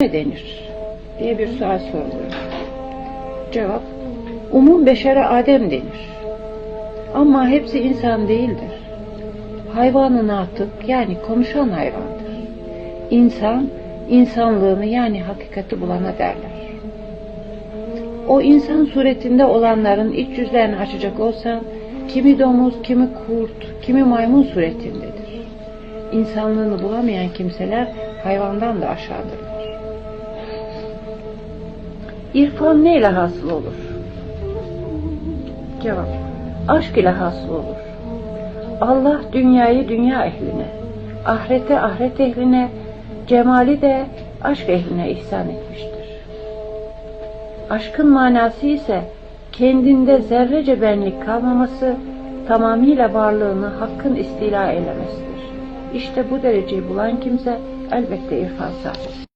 ne denir diye bir sual soruluyor. Cevap, umum beşere Adem denir. Ama hepsi insan değildir. Hayvanı natık yani konuşan hayvandır. İnsan, insanlığını yani hakikati bulana derler. O insan suretinde olanların iç yüzlerini açacak olsan, kimi domuz, kimi kurt, kimi maymun suretindedir. İnsanlığını bulamayan kimseler hayvandan da aşağıdırlar. İrfan neyle hasıl olur? Cevap, aşk ile hasıl olur. Allah dünyayı dünya ehline, ahirete ahiret ehline, cemali de aşk ehline ihsan etmiştir. Aşkın manası ise kendinde zerrece benlik kalmaması, tamamıyla varlığını hakkın istila eylemesidir. İşte bu dereceyi bulan kimse elbette irfan sahibi.